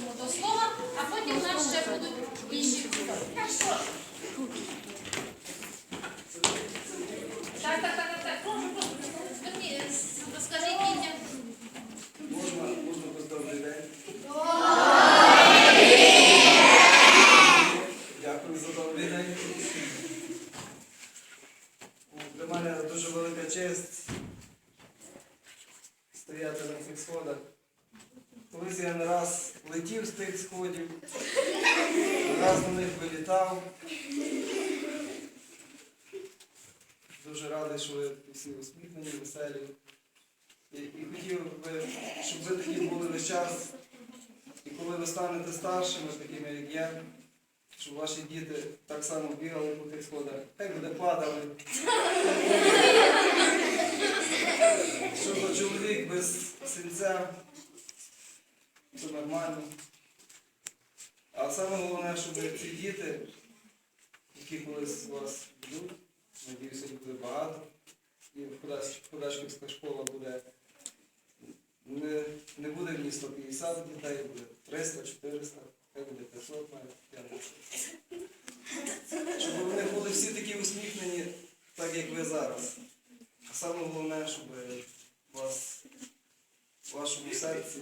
просимо до слова, а потім у нас ще будуть інші Так, так, так, так, так. Прошу, прошу. Зверні, розкажіть дітям. Можна, можна добрий день. Дякую за добрий день. Для мене дуже велика честь стояти на цих сходах. Колись я не раз летів з тих сходів, раз на них вилітав. Дуже радий, що ви всі усміхнені, веселі. І, і хотів би, щоб ви такі були весь час. І коли ви станете старшими, такими як я, щоб ваші діти так само бігали по тих сходах, хай буде падали. Це нормально. А саме головне, щоб ці діти, які колись вас будуть, надіюся, їх буде багато, і Ходашківська школа буде не, не буде в ній 150 дітей, буде 300, 400, хай буде 500 навіть. я не. Щоб вони були всі такі усміхнені, так як ви зараз. А саме головне, щоб вас в вашому серці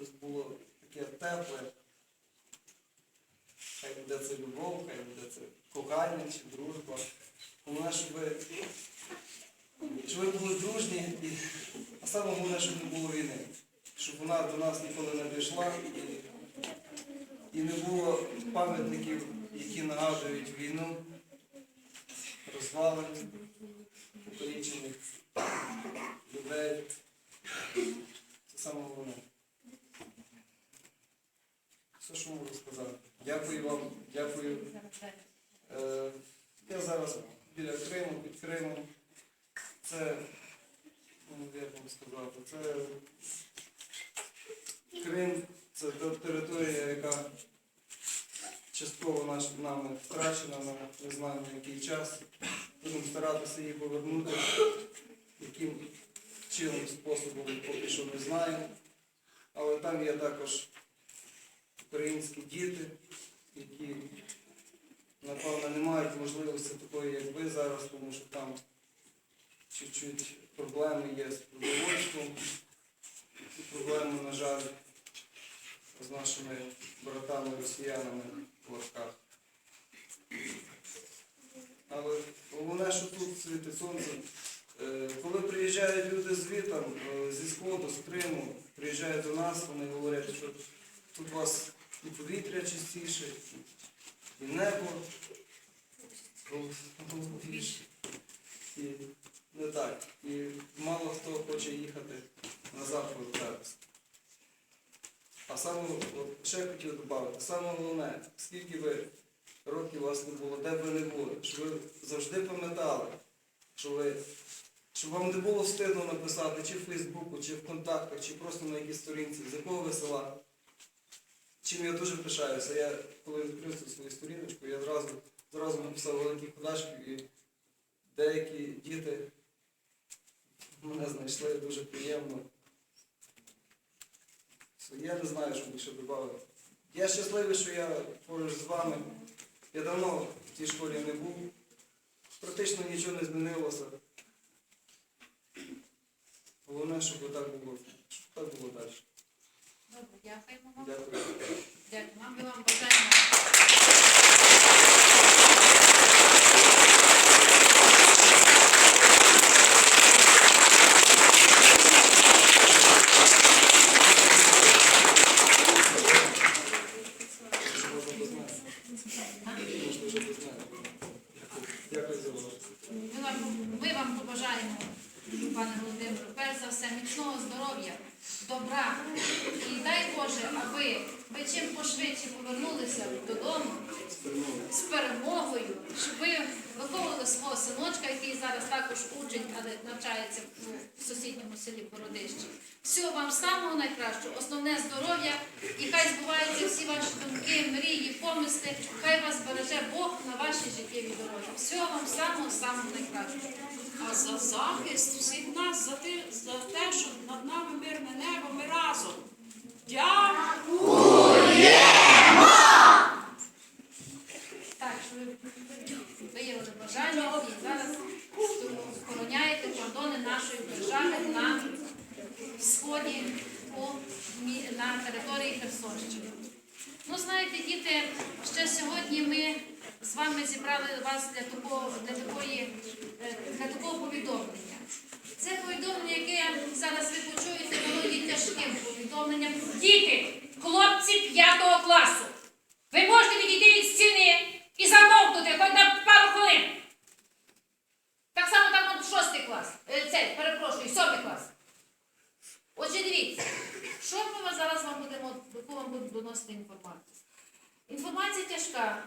щось було таке тепле. Хай буде це любов, хай буде це кохання чи дружба. Головне, щоб ви, щоб ви були дружні, і, а саме головне, щоб не було війни. Щоб вона до нас ніколи не прийшла і, і не було пам'ятників, які нагадують війну, розвалин, покалічених людей. Це саме головне. Все, що можу сказати. Дякую вам, дякую. Е, Я зараз біля Криму, під Кримом. Це, ну, як вам сказати, це Крим, це територія, яка частково наш, нами втрачена, ми не знаємо на який час. Будемо старатися її повернути. Яким чином способом поки що не знаємо. Але там є також українські діти, які напевно, не мають можливості такої, як ви зараз, тому що там чуть-чуть проблеми є з продовольством. Проблеми, на жаль, з нашими братами-росіянами в лавках. Але головне, що тут світить сонце. Е, Коли приїжджають люди звітом, е, зі Сходу, з Криму, приїжджають до нас, вони говорять, що тут вас і повітря чистіше, і небо голубіше. І не так. І мало хто хоче їхати назад повертатися. А саме, от ще хотів додати, саме головне, скільки ви років у вас не було, де б ви не були, щоб ви завжди пам'ятали, що ви, щоб вам не було встидно написати чи в Фейсбуку, чи в контактах, чи просто на якійсь сторінці, з якого ви села. Чим я дуже пишаюся. Я коли відкрив свою сторіночку, я зразу, зразу написав великі ходашків і деякі діти мене знайшли дуже приємно. Я не знаю, що більше додати. Я щасливий, що я поруч з вами. Я давно в цій школі не був. Практично нічого не змінилося. Головне, щоб так було, щоб так було далі. Добре, дякуємо вам. Дякую. Дякую вам. Ми вам бажаємо. Ми вам, ми вам побажаємо, пане Володимиру, перш за все, міцного здоров'я, добра. І дай Боже, аби ви чим пошвидше повернулися додому з перемогою, щоб ви виховували свого синочка, який зараз також учень, але навчається в сусідньому селі Бородищі. Всього вам самого найкращого, основне здоров'я, і хай збуваються всі ваші думки, мрії, помисли, хай вас береже Бог на вашій життєвій дорозі. Всього вам самого самого найкращого. а за захист всіх бажання і зараз охороняєте кордони нашої держави на сході на території Херсонщини. Ну, знаєте, діти, ще сьогодні ми з вами зібрали вас для такого, для такої, е, для такого повідомлення. Це повідомлення, яке зараз ви почуєте, воно є тяжким повідомленням. Діти, хлопці 5 класу, ви можете відійти від стіни. Шостий клас. Е, Цей, перепрошую, сьомий клас. Отже, дивіться, що ми зараз вам будемо, яку вам будемо доносити інформацію. Інформація тяжка,